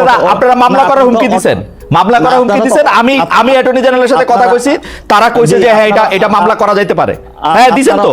আপনারা আপনারা মামলা করার হুমকি দিছেন। মামলা করার হুমকি দিছেন। আমি আমি অ্যাটর্নি জেনারেলের সাথে কথা কইছি। তারা কইছে যে হ্যাঁ এটা এটা মামলা করা যাইতে পারে। হ্যাঁ দিছেন তো।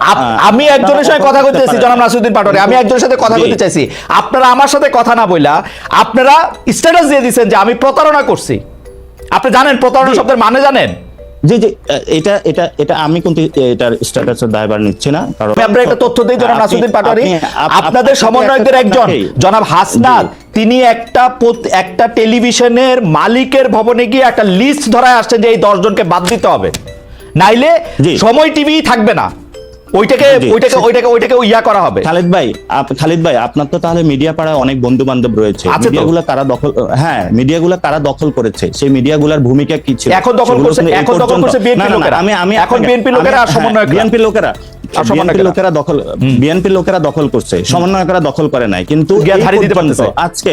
আ- আমি একজনের সাথে কথা কইতে চাইছি জনাব। নাসিরউদ্দিন পাটোয়ারি। আমি একজনের সাথে কথা কইতে চাইছি। আপনারা আমার সাথে কথা না বইলা আপনারা স্ট্যাটাস দিয়ে দিছেন যে আমি প্রতারণা করছি। আপনি জানেন প্রতারণা শব্দের মানে জানেন? জি জি এটা এটা এটা আমি কিন্তু এটার স্ট্যাটাসের দায়ভার নিচ্ছি না কারণ আমি আপনার একটা তথ্য দিই জনাব নাসিরউদ্দিন পাটোয়ারি। আপনাদের আপনি সমন্বয়কদের একজন জনাব হাসনাত। তিনি একটা একটা টেলিভিশনের মালিকের ভবনে গিয়ে একটা লিস্ট ধরায় আসছেন যে এই দশজনকে বাদ দিতে হবে। নাইলে সময় টিভি থাকবে না। ওইটাকে ওইটাকে ওইটাকে ওইটাকে ইয়া করা হবে। খালিদ ভাই খালিদ ভাই আপনার তো তাহলে মিডিয়া পাড়ায় অনেক বন্ধু বান্ধব রয়েছে। মিডিয়াগুলো কারা দখল হ্যাঁ মিডিয়াগুলো কারা দখল করেছে। সেই মিডিয়াগুলোর ভূমিকা কি ছিল? এখন দখল করছে- এখন দখল করছে না, লোকেরা। আমি আমি এখন BNP লোকেরা আমি- বিএনপি লোকেরা বিএনপি লোকেরা দখল বিএনপি লোকেরা দখল করছে সমন্বয়করা দখল করে নাই কিন্তু। আজকে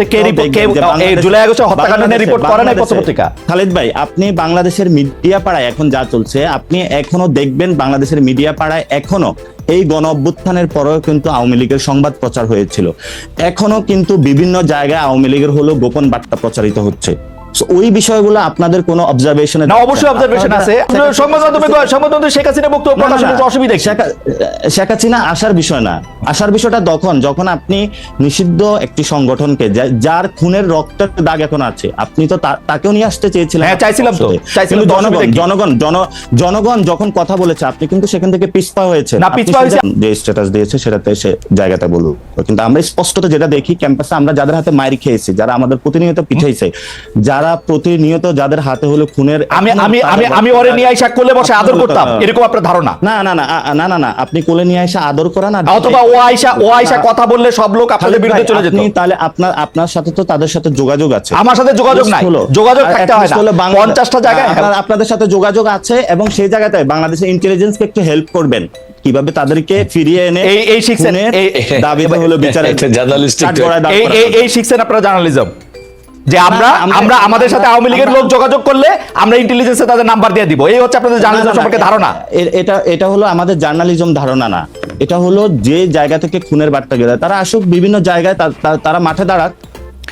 আগস্টে কে রিপোর্ট- কে- এই জুলাই আগস্টে হত্যাকাণ্ড রিপোর্ট করে নাই পত্রপত্রিকা? খালিদ ভাই আপনি বাংলাদেশের মিডিয়া পাড়ায় এখন যা চলছে আপনি এখনও দেখবেন বাংলাদেশের মিডিয়া পাড়ায় এখনও এই গণ অভ্যুত্থানের পরেও কিন্তু আওয়ামী লীগের সংবাদ প্রচার হয়েছিল। এখনও কিন্তু বিভিন্ন জায়গায় আওয়ামী লীগের হলো গোপন বার্তা প্রচারিত হচ্ছে। ওই বিষয়গুলো আপনাদের কোনো অবজারভেশন না অবশ্যই অবজারভেশন আছে সংবাদ মাধ্যমে সংবাদ মাধ্যমে শেখ হাসিনা বক্তব্য প্রকাশের। অসুবিধা শেখ- হাসিনা আসার বিষয় না আসার বিষয়টা তখন যখন আপনি নিষিদ্ধ একটি সংগঠনকে যার খুনের রক্তের দাগ এখন আছে আপনি তো তাকেও নিয়ে আসতে চেয়েছিলেন হ্যাঁ, চাইছিলাম তো। চাইছিলাম জনগণ জনগণ জন- জনগণ যখন কথা বলেছে আপনি কিন্তু সেখান থেকে পিছপা হয়েছে না, পিছপা হয়েছে। যে স্ট্যাটাস দিয়েছে সেটাতে সে জায়গাটা বলুক কিন্তু আমরা স্পষ্টত যেটা দেখি ক্যাম্পাসে আমরা যাদের হাতে মাইর খেয়েছি যারা আমাদের প্রতিনিয়ত পিছাইছে যারা প্রতিনিয়ত যাদের হাতে হলো খুনের আমি আমি আমি আমি ওরে নিয়ে আইসা কোলে বসে আদর করতাম। এরকম আপনার ধারণা? না না না না না না আপনি কোলে নিয়ে এসে আদর করেন আর অথবা ও আইসা ও আইসা কথা বললে সব লোক আপনাদের বিরুদ্ধে চলে যেত। তাহলে আপনার আপনার সাথে তো তাদের সাথে যোগাযোগ আছে। আমার সাথে যোগাযোগ নাই। যোগাযোগ থাকতে হয় না। হলো বাংলা- পঞ্চাশটা জায়গায় আপনার- আপনাদের সাথে যোগাযোগ আছে এবং সেই জায়গাতে বাংলাদেশের ইন্টেলিজেন্সকে একটু হেল্প করবেন। কীভাবে তাদেরকে ফিরিয়ে এনে এই- এই শিখছেন, দাবিতে হলো দাঁড় এই এই এই শিখছেন আপনারা জার্নালিজম যে আমরা আমরা- আমাদের সাথে আওয়ামী লীগের লোক যোগাযোগ করলে আমরা ইন্টেলিজেন্সে তাদের নাম্বার দিয়ে দিব। এই হচ্ছে আপনাদের জার্নালিজম সম্পর্কে ধারণা। এটা এটা হলো আমাদের জার্নালিজম ধারণা না। এটা হলো যে জায়গা থেকে খুনের বার্তা গেলে। তারা আসুক বিভিন্ন জায়গায় তারা মাঠে দাঁড়াক।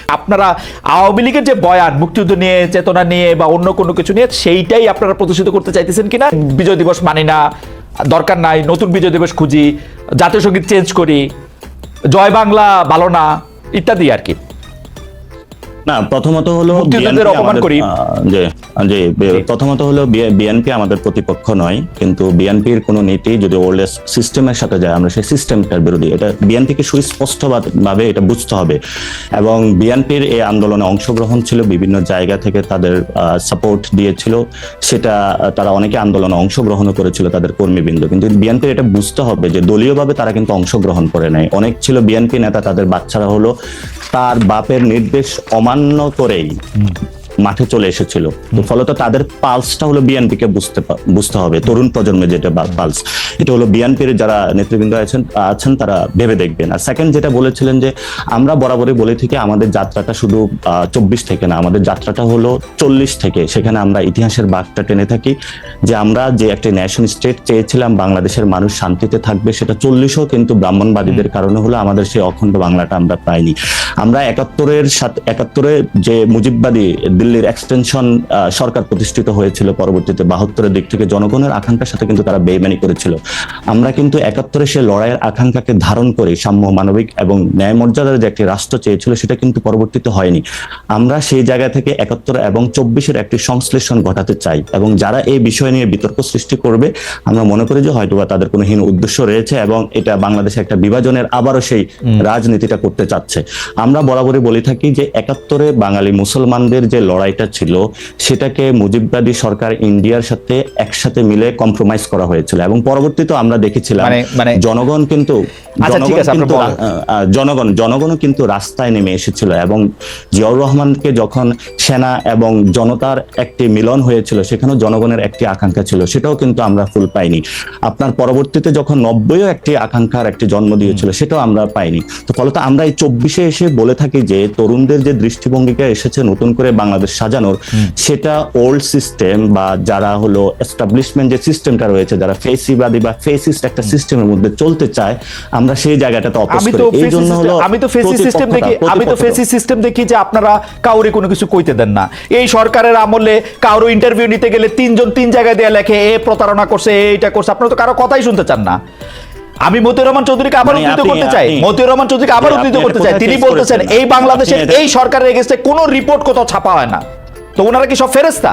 আপনারা আওয়ামী লীগের যে বয়ান মুক্তিযুদ্ধ নিয়ে চেতনা নিয়ে বা অন্য কোনো কিছু নিয়ে সেইটাই আপনারা প্রদর্শিত করতে চাইতেছেন কিনা? বিজয় দিবস মানি না দরকার নাই নতুন বিজয় দিবস খুঁজি জাতীয় সংগীত চেঞ্জ করি জয় বাংলা ভালো না ইত্যাদি আর কি। না প্রথমত হলো যে যে প্রথমত হলো বিএনপি আমাদের প্রতিপক্ষ নয় কিন্তু বিএনপির কোনো নীতি যদি ওল্ড সিস্টেমের সাথে যায় আমরা সেই সিস্টেমটার বিরোধী। এটা বিএনপিকে সুস্পষ্ট ভাবে এটা বুঝতে হবে। এবং বিএনপির এই আন্দোলনে অংশগ্রহণ ছিল বিভিন্ন জায়গা থেকে তাদের সাপোর্ট দিয়েছিল। সেটা তারা অনেকে আন্দোলনে অংশগ্রহণ করেছিল তাদের কর্মীবৃন্দ। কিন্তু বিএনপির এটা বুঝতে হবে যে দলীয়ভাবে তারা কিন্তু অংশগ্রহণ করে নেয় অনেক ছিল বিএনপি নেতা তাদের বাচ্চারা হলো তার বাপের নির্দেশ 反応トレイン、মাঠে চলে এসেছিল। তো ফলত তাদের পালসটা হলো বিএনপি কে বুঝতে বুঝতে হবে। তরুণ প্রজন্মের যেটা পালস এটা হলো বিএনপির যারা নেতৃবৃন্দ আছেন আছেন তারা ভেবে দেখবেন। আর সেকেন্ড যেটা বলেছিলেন যে আমরা বরাবরই বলে থাকি আমাদের যাত্রাটা শুধু চব্বিশ থেকে না আমাদের যাত্রাটা হলো চল্লিশ থেকে। সেখানে আমরা ইতিহাসের বাঘটা টেনে থাকি যে আমরা যে একটা ন্যাশন স্টেট চেয়েছিলাম বাংলাদেশের মানুষ শান্তিতে থাকবে সেটা চল্লিশও কিন্তু ব্রাহ্মণবাদীদের কারণে হলো আমাদের সেই অখণ্ড বাংলাটা আমরা পাইনি। আমরা একাত্তরের সাথে একাত্তরে যে মুজিববাদী দিল্লির এক্সটেনশন সরকার প্রতিষ্ঠিত হয়েছিল পরবর্তীতে। বাহাত্তরের দিক থেকে জনগণের আকাঙ্ক্ষার সাথে কিন্তু তারা বেইমানি করেছিল। আমরা কিন্তু একাত্তরে সে লড়াইয়ের আকাঙ্ক্ষাকে ধারণ করে সাম্য মানবিক এবং ন্যায় মর্যাদার যে একটি রাষ্ট্র চেয়েছিল সেটা কিন্তু পরবর্তীতে হয়নি। আমরা সেই জায়গা থেকে একাত্তর এবং চব্বিশের একটি সংশ্লেষণ ঘটাতে চাই এবং যারা এই বিষয় নিয়ে বিতর্ক সৃষ্টি করবে আমরা মনে করি যে হয়তোবা তাদের কোনো হীন উদ্দেশ্য রয়েছে এবং এটা বাংলাদেশে একটা বিভাজনের আবারও সেই রাজনীতিটা করতে চাচ্ছে। আমরা বরাবরই বলে থাকি যে একাত্তরে বাঙালি মুসলমানদের যে লড়াই লড়াইটা ছিল সেটাকে মুজিববাদী সরকার ইন্ডিয়ার সাথে একসাথে মিলে কম্প্রোমাইজ করা হয়েছিল এবং পরবর্তীতে আমরা দেখেছিলাম মানে- মানে- জনগণ কিন্তু আচ্ছা, জনগণ জনগণও কিন্তু রাস্তায় নেমে এসেছিল এবং জিয়াউর রহমানকে যখন সেনা এবং জনতার একটি মিলন হয়েছিল সেখানেও জনগণের একটি আকাঙ্ক্ষা ছিল সেটাও কিন্তু আমরা ফুল পাইনি। আপনার পরবর্তীতে যখন নব্বইও একটি আকাঙ্ক্ষার একটি জন্ম দিয়েছিল সেটাও আমরা পাইনি। তো ফলত আমরা এই চব্বিশে এসে বলে থাকি যে তরুণদের যে দৃষ্টিভঙ্গিকে এসেছে নতুন করে বাংলাদেশ সাজানোর সেটা ওল্ড সিস্টেম বা যারা হলো এস্টাবলিশমেন্ট যে সিস্টেমটা রয়েছে যারা ফেসিবাদী বা ফেসিস্ট একটা সিস্টেমের মধ্যে চলতে চায় আমরা সেই জায়গাটাতে অপোজ আমি করি। এই জন্য হলো আমি তো ফেসি সিস্টেম দেখি আমি তো ফেসি সিস্টেম দেখি যে আপনারা কাউরে কোনো কিছু কইতে দেন না। এই সরকারের আমলে কারও ইন্টারভিউ নিতে গেলে তিনজন তিন জায়গায় দেয়া লেখে এ প্রতারণা করছে এইটা করছে। আপনারা তো কারও কথাই শুনতে চান না। আমি মতিউর রহমান চৌধুরীকে আবার মানে উদ্ধৃত করতে চাই। মতিউর রহমান চৌধুরীকে আবার উদ্ধৃত করতে চাই। তিনি বলতেছেন এই বাংলাদেশের এই সরকারের এগেস্টে কোনো রিপোর্ট কোথাও ছাপা হয় না। তো ওনারা কি সব ফেরেস্তা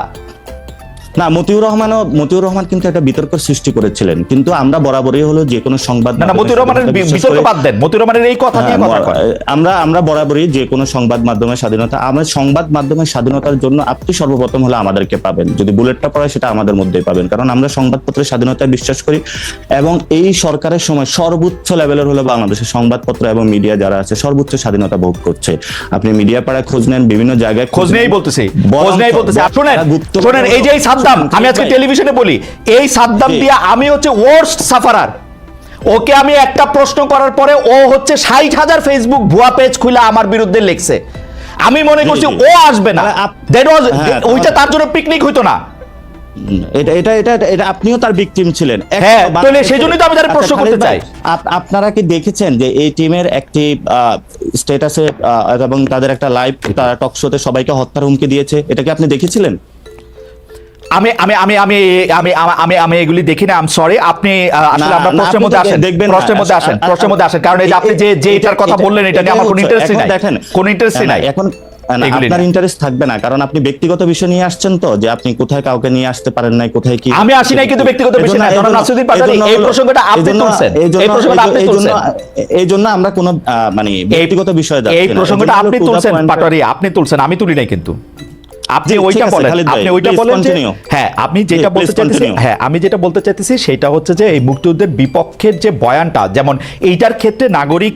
না মতিউর রহমানও মতিউর রহমান কিন্তু একটা বিতর্ক সৃষ্টি করেছিলেন। কিন্তু আমরা বরাবরই হলো যে কোনো সংবাদ না মতিউর রহমানের বিতর্ক। বাদ দেন। মতিউর রহমানের এই কথা নিয়ে হ্যাঁ, কথা আমরা আমরা বরাবরই যে কোনো সংবাদ মাধ্যমের স্বাধীনতা আমরা সংবাদ মাধ্যমের স্বাধীনতার জন্য আপনি সর্বপ্রথম হলে আমাদেরকে পাবেন। যদি বুলেটটা পড়ে সেটা আমাদের মধ্যেই পাবেন। কারণ আমরা সংবাদপত্রের স্বাধীনতায় বিশ্বাস করি এবং এই সরকারের সময় সর্বোচ্চ লেভেলের হলো বাংলাদেশের সংবাদপত্র এবং মিডিয়া যারা আছে সর্বোচ্চ স্বাধীনতা ভোগ করছে। আপনি মিডিয়া পাড়ায় খোঁজ নেন বিভিন্ন জায়গায় খোঁজ নেই। বলতেছি। খোঁজ নেই বলতেছি। যারা শুনেন শুনেন এই যে সাদ্দাম আমি আজকে টেলিভিশনে বলি এই সাদ্দাম। দিয়ে আমি হচ্ছে ওয়ার্স্ট সাফারার ওকে আমি একটা প্রশ্ন করার পরে ও হচ্ছে ষাট হাজার ফেসবুক ভুয়া পেজ খুলে আমার বিরুদ্ধে লিখছে। আমি মনে করছি ও আসবে না। was- হ্যাঁ, ওইটা তার জন্য পিকনিক হইতো না। এটা এটা এটা এটা- আপনিও তার ভিকটিম ছিলেন। হ্যাঁ, তাহলে সেই জন্যই তো আমি তার আচ্ছা, প্রশ্ন করতে চাই। আপনারা কি দেখেছেন যে এই টিমের একটি স্ট্যাটাসে এবং তাদের একটা লাইভ তারা টক শোতে সবাইকে হত্যার হুমকি দিয়েছে? এটা কি আপনি দেখেছিলেন? আমি আমি আমি আমি আমি আমি- আমি এগুলি দেখি না আম সরি আপনি আসলে আমরা প্রশ্নের মধ্যে আসেন দেখবেন প্রশ্নের মধ্যে আসেন প্রশ্নের মধ্যে আসেন কারণ এই যে আপনি যে যে এটার কথা বললেন এটা নিয়ে আমার কোনো ইন্টারেস্টই নাই দেখেন কোনো ইন্টারেস্টই নাই এখন আপনার ইন্টারেস্ট থাকবে না কারণ আপনি ব্যক্তিগত বিষয় নিয়ে আসছেন তো যে আপনি কোথায় কাউকে নিয়ে আসতে পারেন নাই কোথায় কি আমি আসি নাই কিন্তু ব্যক্তিগত বিষয় না। জনাব নাসিরুদ্দিন পাটোয়ারি, এই প্রসঙ্গটা আপনি তুলছেন। এই প্রসঙ্গটা আপনি তুলছেন। এই জন্য আমরা কোনো মানে ব্যক্তিগত বিষয়ে যাচ্ছি এই প্রসঙ্গটা আপনি তুলছেন পাটোয়ারি আপনি তুলছেন আমি তুলি নাই কিন্তু আপনি ওইটা বলেন। আপনি ওইটা বলেন হ্যাঁ আপনি যেটা বলতে চাইতেছি হ্যাঁ আমি যেটা বলতে চাইতেছি সেটা হচ্ছে যে এই মুক্তিযুদ্ধের বিপক্ষের যে বয়ানটা যেমন এইটার ক্ষেত্রে নাগরিক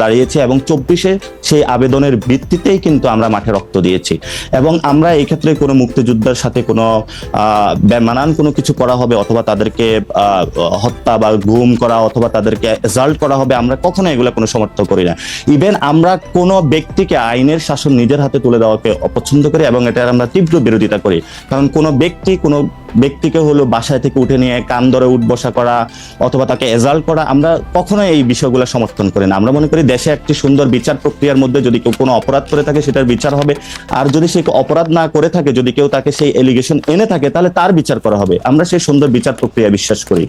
দাঁড়িয়েছি এবং চব্বিশে সেই আবেদনের ভিত্তিতেই কিন্তু আমরা মাঠে রক্ত দিয়েছি। এবং আমরা এই ক্ষেত্রে কোনো মুক্তিযোদ্ধার সাথে কোনো বেমানান কোনো কিছু করা হবে অথবা তাদেরকে হত্যা বা গুম করা অথবা তাদেরকে এজাল্ট করা হবে আমরা কখনো এগুলো কোনো সমর্থন করি না। ইভেন আমরা কোনো ব্যক্তিকে আইনের শাসন নিজের হাতে তুলে দেওয়াকে অপছন্দ করি এবং এটার আমরা তীব্র বিরোধিতা করি। কারণ কোনো ব্যক্তি কোনো ব্যক্তিকে হলো বাসায় থেকে উঠে নিয়ে কান ধরে উঠবসা করা অথবা তাকে এজাল্ট করা, আমরা কখনো এই বিষয়গুলো সমর্থন করি না। আমরা মনে করি দেশে একটি সুন্দর বিচার প্রক্রিয়ার মধ্যে যদি কেউ কোনো অপরাধ করে থাকে, সেটার বিচার হবে। আর যদি সে অপরাধ না করে থাকে, যদি কেউ তাকে সেই এলিগেশন এনে থাকে, তাহলে তার বিচার করা হবে। আমরা সেই সুন্দর বিচার প্রক্রিয়া বিশ্বাস করি।